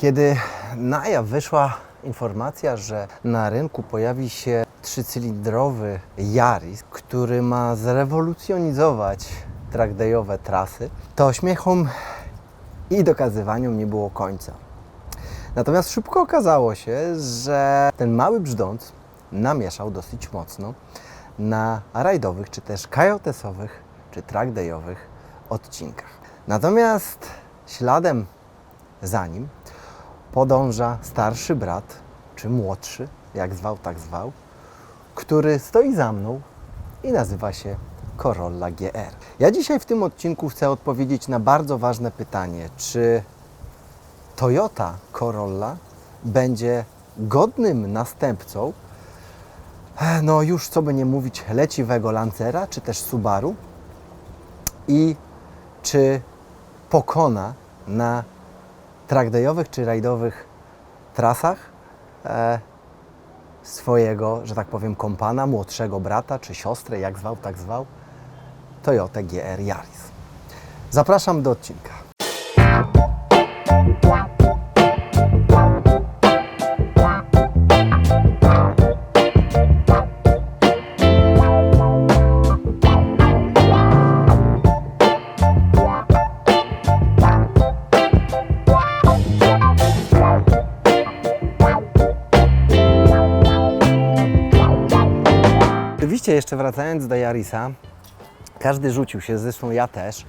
Kiedy na jaw wyszła informacja, że na rynku pojawi się trzycylindrowy Yaris, który ma zrewolucjonizować trackdayowe trasy, to śmiechom i dokazywaniom nie było końca. Natomiast szybko okazało się, że ten mały brzdąc namieszał dosyć mocno na rajdowych, czy też kajotesowych, czy trackdayowych odcinkach. Natomiast śladem za nim podąża starszy brat, czy młodszy, jak zwał, tak zwał, który stoi za mną i nazywa się Corolla GR. Ja dzisiaj w tym odcinku chcę odpowiedzieć na bardzo ważne pytanie, czy Toyota Corolla będzie godnym następcą, no już co by nie mówić, leciwego Lancera, czy też Subaru i czy pokona na trackdayowych czy rajdowych trasach e, swojego, że tak powiem, kompana, młodszego brata czy siostrę, jak zwał, tak zwał, Toyota GR Yaris. Zapraszam do odcinka. Jeszcze wracając do Yarisa, każdy rzucił się, zresztą ja też,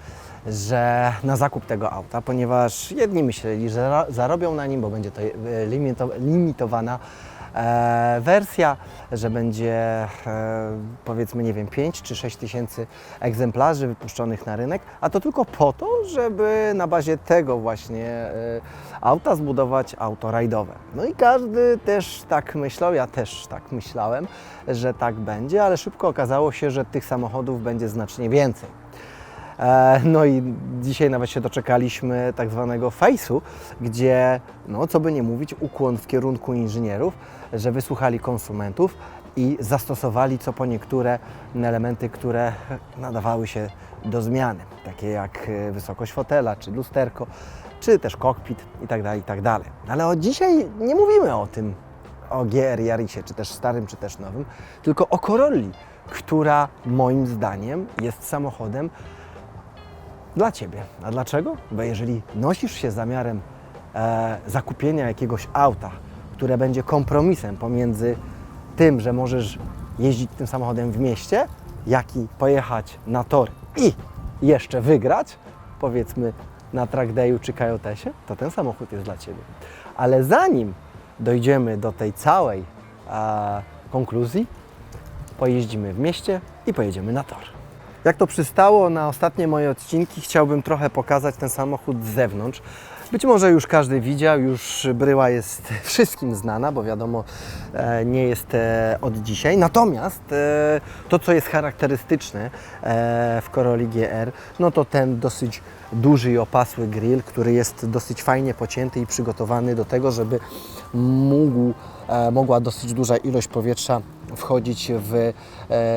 że na zakup tego auta, ponieważ jedni myśleli, że zarobią na nim, bo będzie to e, limito, limitowana wersja, że będzie e, powiedzmy, nie wiem, 5 czy 6 tysięcy egzemplarzy wypuszczonych na rynek, a to tylko po to, żeby na bazie tego właśnie e, auta zbudować auto rajdowe. No i każdy też tak myślał, ja też tak myślałem, że tak będzie, ale szybko okazało się, że tych samochodów będzie znacznie więcej. E, No i dzisiaj nawet się doczekaliśmy tak zwanego fejsu, gdzie, no co by nie mówić, ukłon w kierunku inżynierów, że wysłuchali konsumentów i zastosowali co po niektóre elementy, które nadawały się do zmiany, takie jak e, wysokość fotela, czy lusterko, czy też kokpit itd. itd. Ale od dzisiaj nie mówimy o tym, o GR Yarisie, czy też starym, czy też nowym, tylko o Corolli, która moim zdaniem jest samochodem dla Ciebie. A dlaczego? Bo jeżeli nosisz się zamiarem e, zakupienia jakiegoś auta, które będzie kompromisem pomiędzy tym, że możesz jeździć tym samochodem w mieście, jak i pojechać na tor i jeszcze wygrać, powiedzmy na trackdayu czy kajotesie, to ten samochód jest dla Ciebie. Ale zanim dojdziemy do tej całej e, konkluzji, pojeździmy w mieście i pojedziemy na tor. Jak to przystało na ostatnie moje odcinki, chciałbym trochę pokazać ten samochód z zewnątrz. Być może już każdy widział, już bryła jest wszystkim znana, bo wiadomo, e, nie jest e, od dzisiaj. Natomiast e, to, co jest charakterystyczne w Corolli GR, no to ten dosyć duży i opasły grill, który jest dosyć fajnie pocięty i przygotowany do tego, żeby mógł, e, mogła dosyć duża ilość powietrza wchodzić w, e,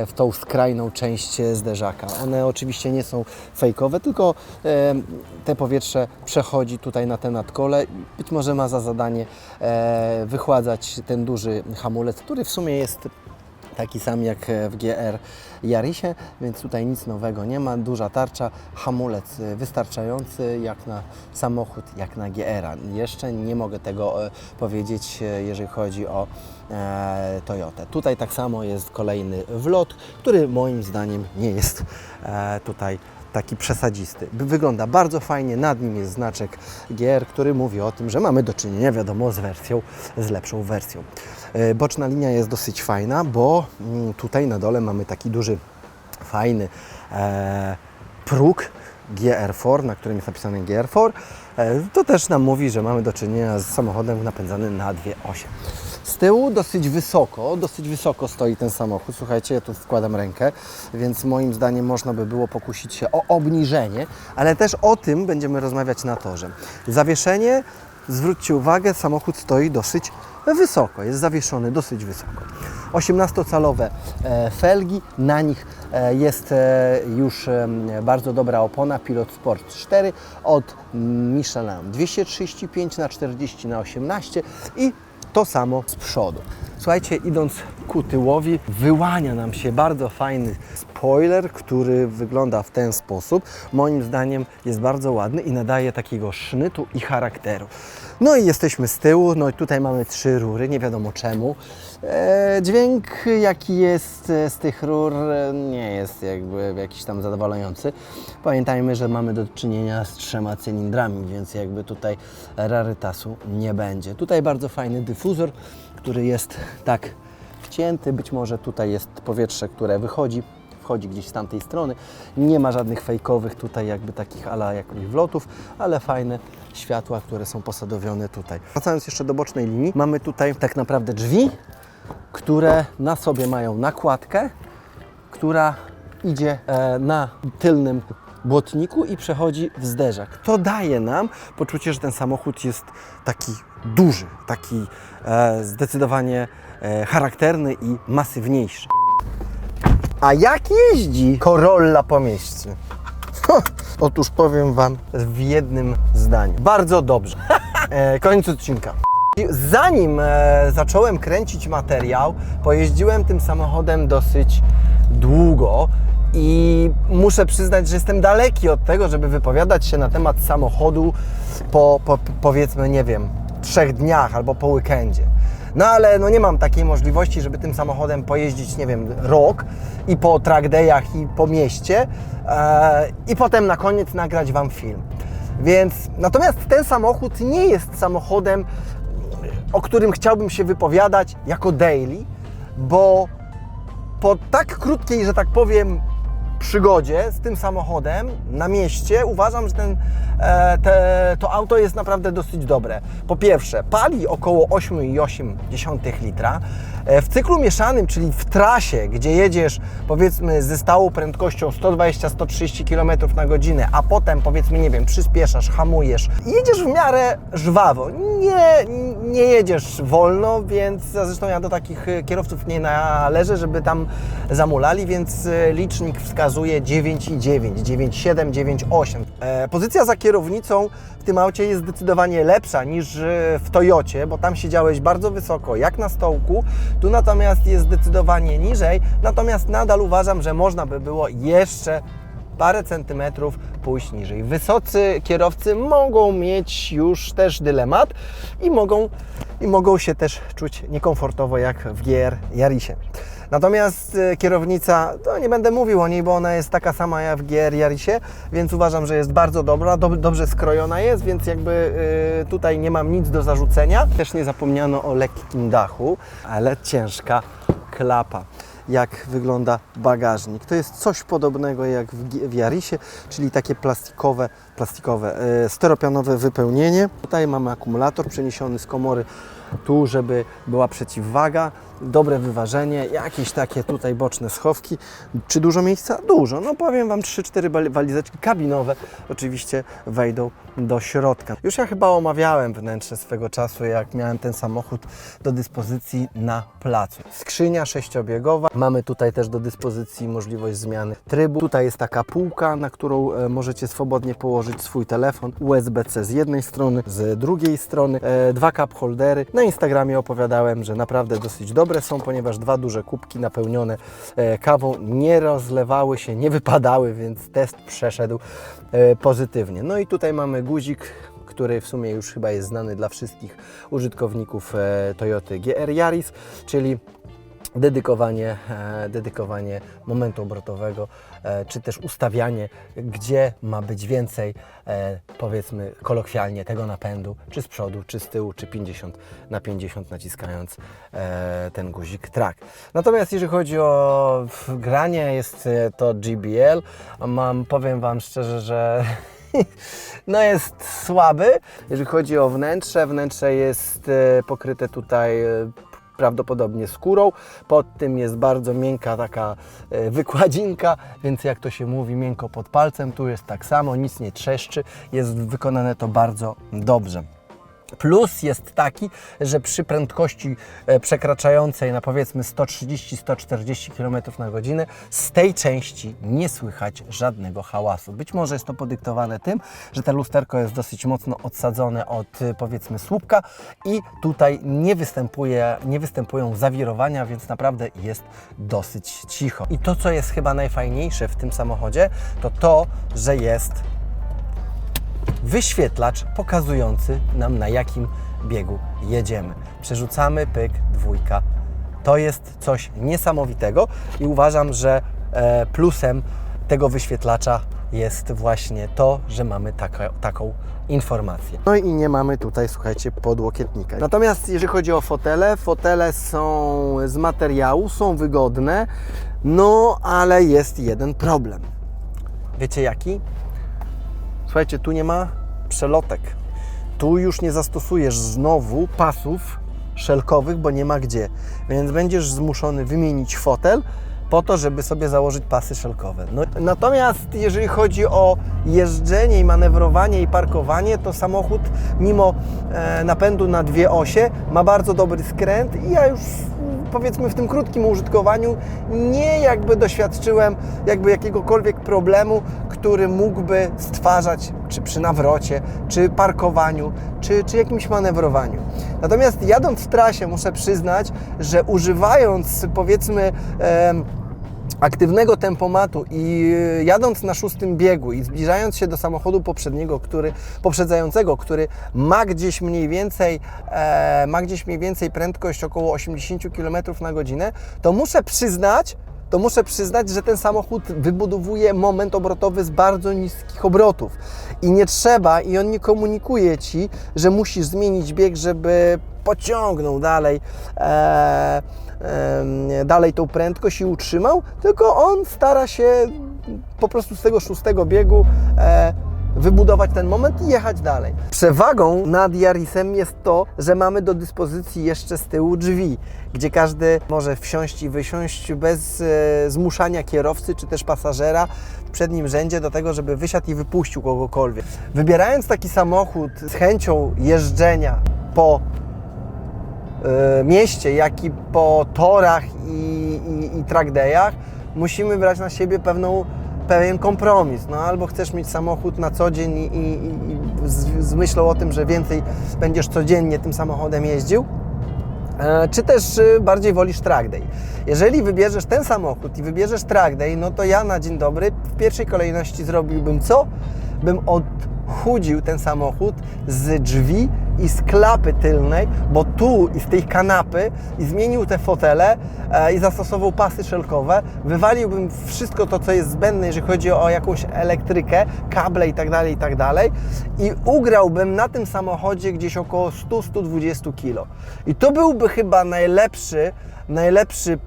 w tą skrajną część zderzaka. One oczywiście nie są fejkowe, tylko e, te powietrze przechodzi tutaj na te nadkole. Być może ma za zadanie wychładzać ten duży hamulec, który w sumie jest taki sam jak w GR Yarisie, więc tutaj nic nowego nie ma. Duża tarcza, hamulec y, wystarczający jak na samochód, jak na GR-a. Jeszcze nie mogę tego e, powiedzieć, e, jeżeli chodzi o e, Toyotę. Tutaj tak samo jest kolejny wlot, który moim zdaniem nie jest e, tutaj taki przesadzisty. Wygląda bardzo fajnie, nad nim jest znaczek GR, który mówi o tym, że mamy do czynienia, wiadomo, z wersją, z lepszą wersją. E, Boczna linia jest dosyć fajna, bo mm, tutaj na dole mamy taki duży, fajny e, próg GR4, na którym jest napisane GR4. E, to też nam mówi, że mamy do czynienia z samochodem napędzanym na dwie osie. Z tyłu dosyć wysoko, dosyć wysoko stoi ten samochód. Słuchajcie, ja tu wkładam rękę, więc moim zdaniem można by było pokusić się o obniżenie, ale też o tym będziemy rozmawiać na torze. Zawieszenie, zwróćcie uwagę, samochód stoi dosyć wysoko, jest zawieszony dosyć wysoko. 18-calowe e, felgi, na nich e, jest e, już bardzo dobra opona Pilot Sport 4 od Michelin 235 na 40 na 18 i to samo z przodu. Słuchajcie, idąc ku tyłowi, wyłania nam się bardzo fajny spoiler, który wygląda w ten sposób. Moim zdaniem jest bardzo ładny i nadaje takiego sznytu i charakteru. No i jesteśmy z tyłu, no i tutaj mamy trzy rury, nie wiadomo czemu. E, dźwięk jaki jest e, z tych rur e, nie jest jakby jakiś tam zadowalający. Pamiętajmy, że mamy do czynienia z trzema cylindrami, więc jakby tutaj rarytasu nie będzie. Tutaj bardzo fajny dyfuzor, który jest tak wcięty, być może tutaj jest powietrze, które wychodzi, wchodzi gdzieś z tamtej strony. Nie ma żadnych fejkowych tutaj jakby takich ala jakichś wlotów, ale fajne światła, które są posadowione tutaj. Wracając jeszcze do bocznej linii, mamy tutaj tak naprawdę drzwi, które na sobie mają nakładkę, która idzie e, na tylnym błotniku i przechodzi w zderzak. To daje nam poczucie, że ten samochód jest taki duży, taki e, zdecydowanie e, charakterny i masywniejszy. A jak jeździ Corolla po mieście? Otóż powiem Wam w jednym zdaniu. Bardzo dobrze. E, koniec odcinka. Zanim e, zacząłem kręcić materiał, pojeździłem tym samochodem dosyć długo i muszę przyznać, że jestem daleki od tego, żeby wypowiadać się na temat samochodu po, po powiedzmy, nie wiem, trzech dniach albo po weekendzie. No ale no nie mam takiej możliwości, żeby tym samochodem pojeździć, nie wiem, rok i po track dayach i po mieście e, i potem na koniec nagrać Wam film. Więc natomiast ten samochód nie jest samochodem, o którym chciałbym się wypowiadać jako daily, bo po tak krótkiej, że tak powiem, przygodzie z tym samochodem na mieście uważam, że ten, e, te, to auto jest naprawdę dosyć dobre. Po pierwsze, pali około 8,8 litra. E, w cyklu mieszanym, czyli w trasie, gdzie jedziesz powiedzmy ze stałą prędkością 120-130 km na godzinę, a potem powiedzmy, nie wiem, przyspieszasz, hamujesz, jedziesz w miarę żwawo. Nie, nie jedziesz wolno, więc zresztą ja do takich e, kierowców nie należę, żeby tam zamulali, więc licznik wskazuje 9,9, 9,7, 9,8. E, pozycja za kierownicą w tym aucie jest zdecydowanie lepsza niż e, w Toyocie, bo tam siedziałeś bardzo wysoko, jak na stołku. Tu natomiast jest zdecydowanie niżej, natomiast nadal uważam, że można by było jeszcze parę centymetrów pójść niżej. Wysocy kierowcy mogą mieć już też dylemat i mogą, i mogą się też czuć niekomfortowo jak w GR Jarisie. Natomiast e, kierownica, to nie będę mówił o niej, bo ona jest taka sama jak w GR Jarisie, więc uważam, że jest bardzo dobra, dob- dobrze skrojona jest, więc jakby e, tutaj nie mam nic do zarzucenia. Też nie zapomniano o lekkim dachu, ale ciężka klapa jak wygląda bagażnik. To jest coś podobnego jak w, w Jarisie, czyli takie plastikowe, plastikowe, e, steropianowe wypełnienie. Tutaj mamy akumulator przeniesiony z komory tu, żeby była przeciwwaga, dobre wyważenie, jakieś takie tutaj boczne schowki. Czy dużo miejsca? Dużo. No powiem Wam, 3-4 bal- walizeczki kabinowe oczywiście wejdą do środka. Już ja chyba omawiałem wnętrze swego czasu, jak miałem ten samochód do dyspozycji na placu. Skrzynia sześciobiegowa. Mamy tutaj też do dyspozycji możliwość zmiany trybu. Tutaj jest taka półka, na którą e, możecie swobodnie położyć swój telefon. USB-C z jednej strony, z drugiej strony. E, dwa cup holdery. Na Instagramie opowiadałem, że naprawdę dosyć dobre są, ponieważ dwa duże kubki napełnione e, kawą nie rozlewały się, nie wypadały, więc test przeszedł e, pozytywnie. No i tutaj mamy guzik, który w sumie już chyba jest znany dla wszystkich użytkowników e, Toyoty GR Yaris, czyli dedykowanie, e, dedykowanie momentu obrotowego, e, czy też ustawianie, gdzie ma być więcej, e, powiedzmy kolokwialnie, tego napędu, czy z przodu, czy z tyłu, czy 50 na 50 naciskając ten guzik track. Natomiast jeżeli chodzi o granie, jest to GBL. Mam, powiem Wam szczerze, że no jest słaby. Jeżeli chodzi o wnętrze, wnętrze jest pokryte tutaj prawdopodobnie skórą. Pod tym jest bardzo miękka taka e, wykładzinka, więc jak to się mówi, miękko pod palcem. Tu jest tak samo, nic nie trzeszczy. Jest wykonane to bardzo dobrze. Plus jest taki, że przy prędkości e, przekraczającej na powiedzmy 130-140 km na godzinę z tej części nie słychać żadnego hałasu. Być może jest to podyktowane tym, że to lusterko jest dosyć mocno odsadzone od e, powiedzmy słupka i tutaj nie, występuje, nie występują zawirowania, więc naprawdę jest dosyć cicho. I to, co jest chyba najfajniejsze w tym samochodzie, to to, że jest wyświetlacz pokazujący nam na jakim biegu jedziemy. Przerzucamy pyk, dwójka. To jest coś niesamowitego i uważam, że e, plusem tego wyświetlacza jest właśnie to, że mamy taka, taką informację. No i nie mamy tutaj, słuchajcie, podłokietnika. Natomiast jeżeli chodzi o fotele, fotele są z materiału, są wygodne, no ale jest jeden problem. Wiecie jaki? Słuchajcie, tu nie ma przelotek. Tu już nie zastosujesz znowu pasów szelkowych, bo nie ma gdzie. Więc będziesz zmuszony wymienić fotel po to, żeby sobie założyć pasy szelkowe. No, natomiast jeżeli chodzi o jeżdżenie i manewrowanie i parkowanie, to samochód mimo e, napędu na dwie osie ma bardzo dobry skręt i ja już powiedzmy w tym krótkim użytkowaniu nie jakby doświadczyłem jakby jakiegokolwiek problemu, który mógłby stwarzać czy przy nawrocie, czy parkowaniu, czy, czy jakimś manewrowaniu. Natomiast jadąc w trasie muszę przyznać, że używając powiedzmy aktywnego tempomatu i y, jadąc na szóstym biegu i zbliżając się do samochodu poprzedniego, który, poprzedzającego, który ma gdzieś mniej więcej, e, ma gdzieś mniej więcej prędkość około 80 km na godzinę, to muszę przyznać, to muszę przyznać, że ten samochód wybudowuje moment obrotowy z bardzo niskich obrotów. I nie trzeba, i on nie komunikuje Ci, że musisz zmienić bieg, żeby pociągnął dalej, e, e, dalej tą prędkość i utrzymał, tylko on stara się po prostu z tego szóstego biegu e, wybudować ten moment i jechać dalej. Przewagą nad Yarisem jest to, że mamy do dyspozycji jeszcze z tyłu drzwi, gdzie każdy może wsiąść i wysiąść bez e, zmuszania kierowcy czy też pasażera w przednim rzędzie do tego, żeby wysiadł i wypuścił kogokolwiek. Wybierając taki samochód z chęcią jeżdżenia po mieście, jak i po torach i, i, i track dayach, musimy brać na siebie pewną, pewien kompromis. No, albo chcesz mieć samochód na co dzień i, i, i z, z myślą o tym, że więcej będziesz codziennie tym samochodem jeździł, e, czy też e, bardziej wolisz track day. Jeżeli wybierzesz ten samochód i wybierzesz track day, no to ja na dzień dobry w pierwszej kolejności zrobiłbym co? Bym odchudził ten samochód z drzwi i z klapy tylnej, bo tu i z tej kanapy i zmienił te fotele e, i zastosował pasy szelkowe, wywaliłbym wszystko to, co jest zbędne, jeżeli chodzi o jakąś elektrykę, kable i tak dalej, i tak i ugrałbym na tym samochodzie gdzieś około 100-120 kg. I to byłby chyba najlepszy, najlepszy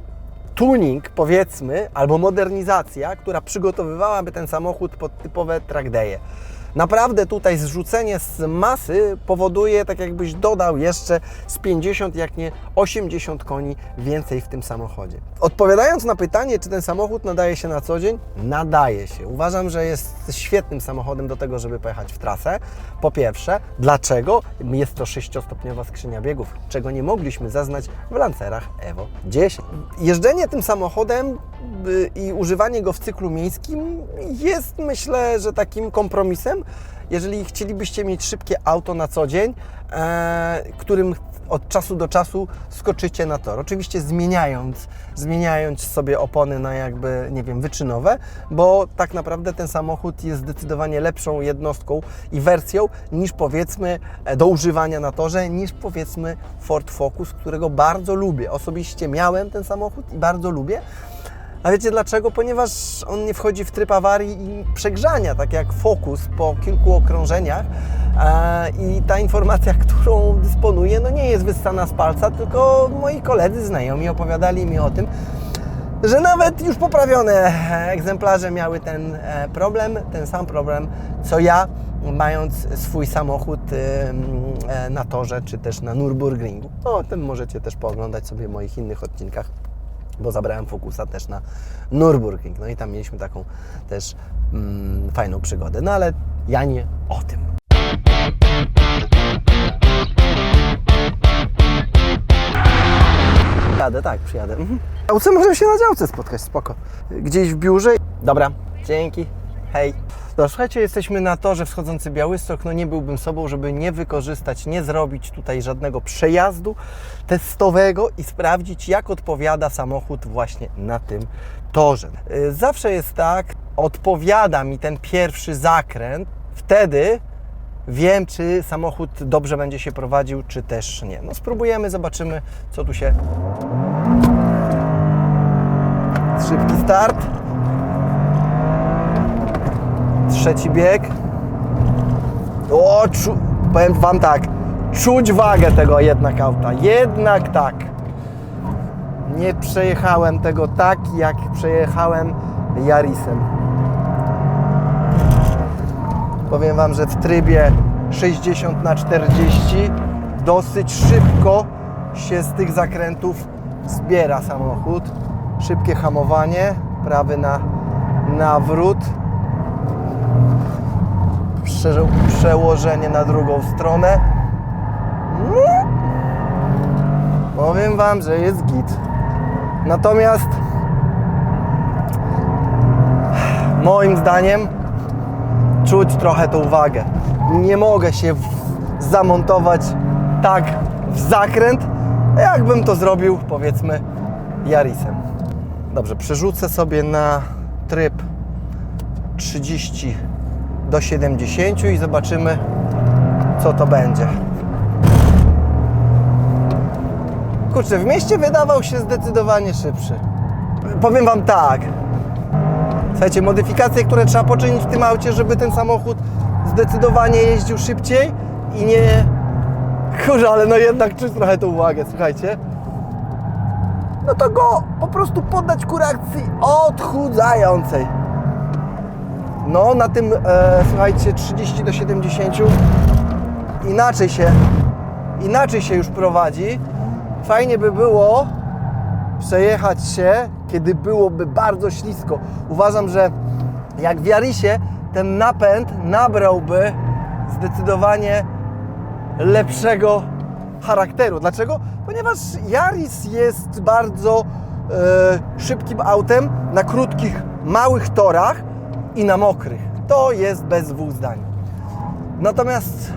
tuning, powiedzmy, albo modernizacja, która przygotowywałaby ten samochód pod typowe track day'e. Naprawdę tutaj zrzucenie z masy powoduje, tak jakbyś dodał jeszcze z 50, jak nie 80 koni więcej w tym samochodzie. Odpowiadając na pytanie, czy ten samochód nadaje się na co dzień, nadaje się. Uważam, że jest świetnym samochodem do tego, żeby pojechać w trasę. Po pierwsze, dlaczego? Jest to 6-stopniowa skrzynia biegów, czego nie mogliśmy zaznać w Lancerach Evo 10. Jeżdżenie tym samochodem y, i używanie go w cyklu miejskim jest myślę, że takim kompromisem, jeżeli chcielibyście mieć szybkie auto na co dzień, e, którym od czasu do czasu skoczycie na tor. Oczywiście zmieniając, zmieniając sobie opony na jakby, nie wiem, wyczynowe, bo tak naprawdę ten samochód jest zdecydowanie lepszą jednostką i wersją niż powiedzmy e, do używania na torze, niż powiedzmy Ford Focus, którego bardzo lubię. Osobiście miałem ten samochód i bardzo lubię. A wiecie dlaczego? Ponieważ on nie wchodzi w tryb awarii i przegrzania, tak jak Focus po kilku okrążeniach. E, I ta informacja, którą dysponuję, no nie jest wyssana z palca, tylko moi koledzy, znajomi opowiadali mi o tym, że nawet już poprawione egzemplarze miały ten e, problem, ten sam problem, co ja, mając swój samochód e, na torze, czy też na Nürburgringu. O tym możecie też pooglądać sobie w moich innych odcinkach bo zabrałem Fokusa też na Nürburgring. No i tam mieliśmy taką też mm, fajną przygodę. No ale ja nie o tym. Jadę, tak, przyjadę. Mhm. Działce, możemy się na działce spotkać, spoko. Gdzieś w biurze. Dobra, dzięki. Hej. No, słuchajcie, jesteśmy na torze wschodzący Białystok. No nie byłbym sobą, żeby nie wykorzystać, nie zrobić tutaj żadnego przejazdu testowego i sprawdzić, jak odpowiada samochód właśnie na tym torze. Y, Zawsze jest tak, odpowiada mi ten pierwszy zakręt, wtedy wiem, czy samochód dobrze będzie się prowadził, czy też nie. No spróbujemy, zobaczymy, co tu się... Szybki start. Trzeci bieg. O, czu... powiem Wam tak, czuć wagę tego jednak auta. Jednak tak. Nie przejechałem tego tak, jak przejechałem Yarisem. Powiem Wam, że w trybie 60 na 40 dosyć szybko się z tych zakrętów zbiera samochód. Szybkie hamowanie, prawy na nawrót, przełożenie na drugą stronę. Mm. Powiem Wam, że jest git. Natomiast moim zdaniem czuć trochę tą wagę. Nie mogę się w, zamontować tak w zakręt, jakbym to zrobił powiedzmy Yarisem. Dobrze, przerzucę sobie na tryb 30 do 70 i zobaczymy co to będzie. Kurczę, w mieście wydawał się zdecydowanie szybszy. Powiem Wam tak, Słuchajcie, modyfikacje, które trzeba poczynić w tym aucie, żeby ten samochód zdecydowanie jeździł szybciej i nie... Kurze, ale no jednak czuć trochę tą uwagę, słuchajcie. No to go po prostu poddać kurakcji odchudzającej. No, na tym, e, słuchajcie, 30 do 70 inaczej się, inaczej się już prowadzi. Fajnie by było, przejechać się, kiedy byłoby bardzo ślisko. Uważam, że jak w Jarisie ten napęd nabrałby zdecydowanie lepszego charakteru. Dlaczego? Ponieważ Jaris jest bardzo e, szybkim autem na krótkich, małych torach i na mokrych. To jest bez dwóch zdań. Natomiast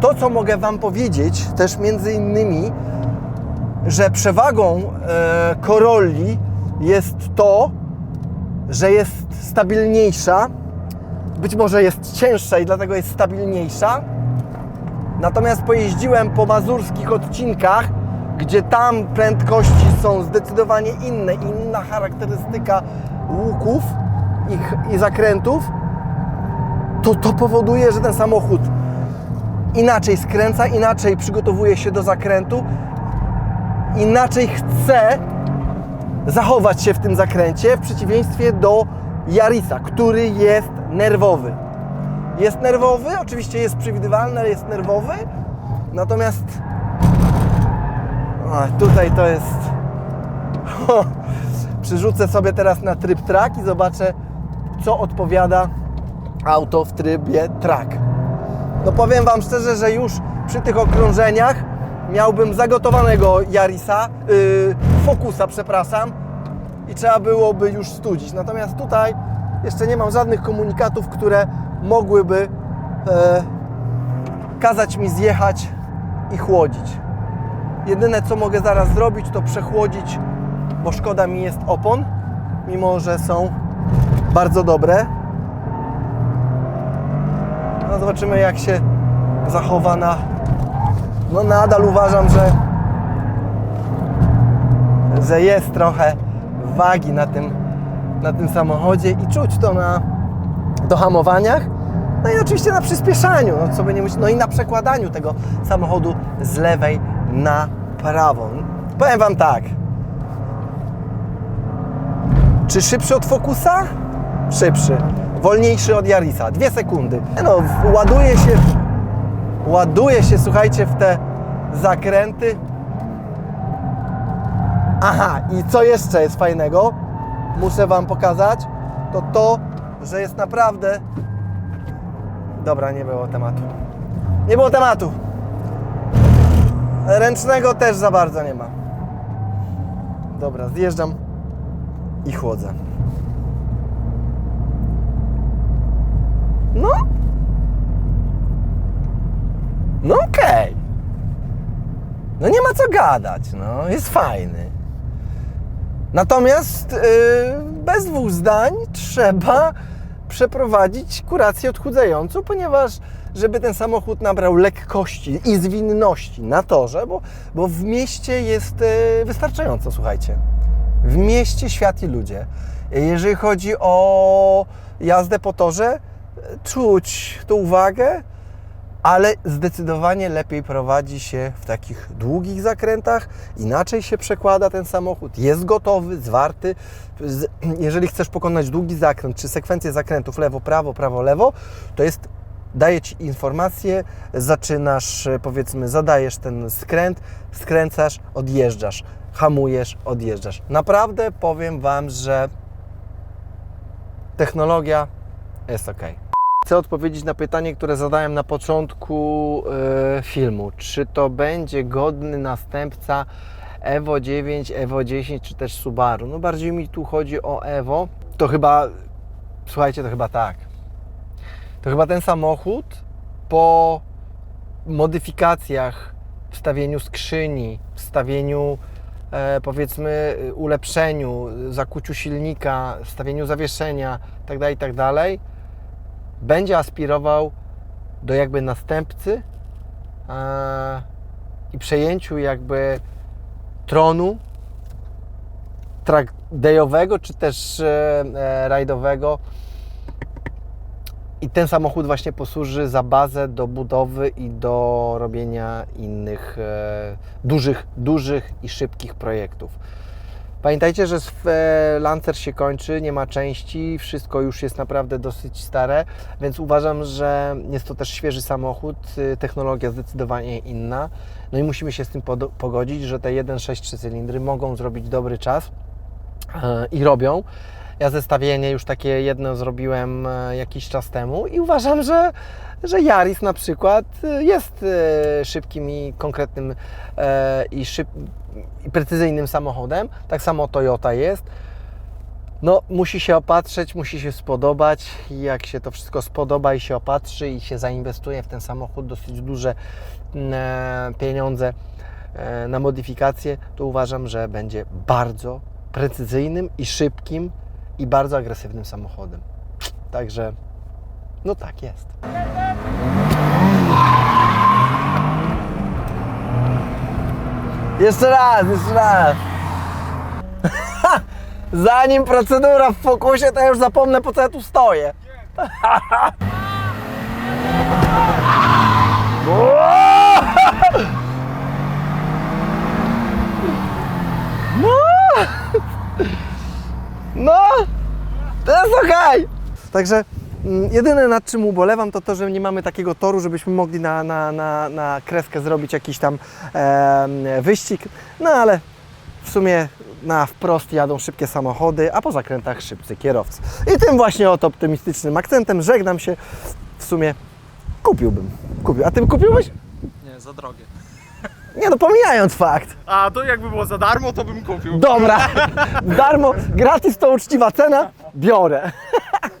to, co mogę Wam powiedzieć, też między innymi, że przewagą e, Corolli jest to, że jest stabilniejsza. Być może jest cięższa i dlatego jest stabilniejsza. Natomiast pojeździłem po mazurskich odcinkach, gdzie tam prędkości są zdecydowanie inne, inna charakterystyka łuków i, i zakrętów, to to powoduje, że ten samochód inaczej skręca, inaczej przygotowuje się do zakrętu, inaczej chce zachować się w tym zakręcie, w przeciwieństwie do Yarisa, który jest nerwowy. Jest nerwowy, oczywiście jest przewidywalny, ale jest nerwowy. Natomiast o, tutaj to jest. O, przyrzucę sobie teraz na tryb track i zobaczę, co odpowiada auto w trybie track. No powiem Wam szczerze, że już przy tych okrążeniach miałbym zagotowanego Yarisa, yy, Focusa, przepraszam, i trzeba byłoby już studzić. Natomiast tutaj jeszcze nie mam żadnych komunikatów, które mogłyby e, kazać mi zjechać i chłodzić. Jedyne co mogę zaraz zrobić, to przechłodzić, bo szkoda mi jest opon, mimo że są bardzo dobre. No zobaczymy jak się zachowa na... No nadal uważam, że, że jest trochę wagi na tym, na tym samochodzie i czuć to na dohamowaniach. No i oczywiście na przyspieszaniu, no co by nie mówić, no i na przekładaniu tego samochodu z lewej na prawą. Powiem Wam tak. Czy szybszy od Focusa? Szybszy. Wolniejszy od Yarisa. Dwie sekundy. No, ładuje się, ładuje się, słuchajcie, w te zakręty. Aha, i co jeszcze jest fajnego, muszę Wam pokazać, to to, że jest naprawdę... Dobra, nie było tematu. Nie było tematu. Ręcznego też za bardzo nie ma. Dobra, zjeżdżam i chłodzę. No. No okej. No nie ma co gadać, no. Jest fajny. Natomiast yy, bez dwóch zdań trzeba przeprowadzić kurację odchudzającą, ponieważ żeby ten samochód nabrał lekkości i zwinności na torze, bo, bo w mieście jest yy, wystarczająco, słuchajcie. W mieście świat i ludzie. Jeżeli chodzi o jazdę po torze, czuć tą uwagę, ale zdecydowanie lepiej prowadzi się w takich długich zakrętach, inaczej się przekłada ten samochód, jest gotowy, zwarty. Jeżeli chcesz pokonać długi zakręt, czy sekwencję zakrętów lewo, prawo, prawo, lewo, to jest, daje Ci informację, zaczynasz, powiedzmy, zadajesz ten skręt, skręcasz, odjeżdżasz, hamujesz, odjeżdżasz. Naprawdę powiem Wam, że technologia jest ok. Chcę odpowiedzieć na pytanie, które zadałem na początku e, filmu. Czy to będzie godny następca Evo 9, Evo 10 czy też Subaru? No bardziej mi tu chodzi o Evo. To chyba, słuchajcie, to chyba tak. To chyba ten samochód po modyfikacjach, wstawieniu skrzyni, wstawieniu e, powiedzmy ulepszeniu, zakuciu silnika, wstawieniu zawieszenia itd., itd., będzie aspirował do jakby następcy i przejęciu jakby tronu track czy też e, e, rajdowego i ten samochód właśnie posłuży za bazę do budowy i do robienia innych e, dużych, dużych i szybkich projektów. Pamiętajcie, że e, Lancer się kończy, nie ma części, wszystko już jest naprawdę dosyć stare, więc uważam, że jest to też świeży samochód, y, technologia zdecydowanie inna. No i musimy się z tym pogodzić, że te 1.6 cylindry mogą zrobić dobry czas e, i robią. Ja zestawienie już takie jedno zrobiłem e, jakiś czas temu i uważam, że, że Yaris na przykład e, jest e, szybkim i konkretnym i, szyb, i precyzyjnym samochodem. Tak samo Toyota jest. No, musi się opatrzeć, musi się spodobać. Jak się to wszystko spodoba i się opatrzy i się zainwestuje w ten samochód dosyć duże mm, pieniądze na modyfikację, to uważam, że będzie bardzo precyzyjnym i szybkim i bardzo agresywnym samochodem. Także, no tak jest. Jeszcze raz, jeszcze raz. Zanim procedura w fokusie, to ja już zapomnę po co ja tu stoję. No! No! To jest okej! Także mm, jedyne nad czym ubolewam to to, że nie mamy takiego toru, żebyśmy mogli na, na, na, na kreskę zrobić jakiś tam em, wyścig. No ale w sumie na wprost jadą szybkie samochody, a po zakrętach szybcy kierowcy. I tym właśnie oto optymistycznym akcentem żegnam się. W sumie kupiłbym. Kupił. A ty kupiłbyś? Nie, za drogie. Nie no, pomijając fakt. A to jakby było za darmo, to bym kupił. Dobra, darmo, gratis to uczciwa cena, biorę.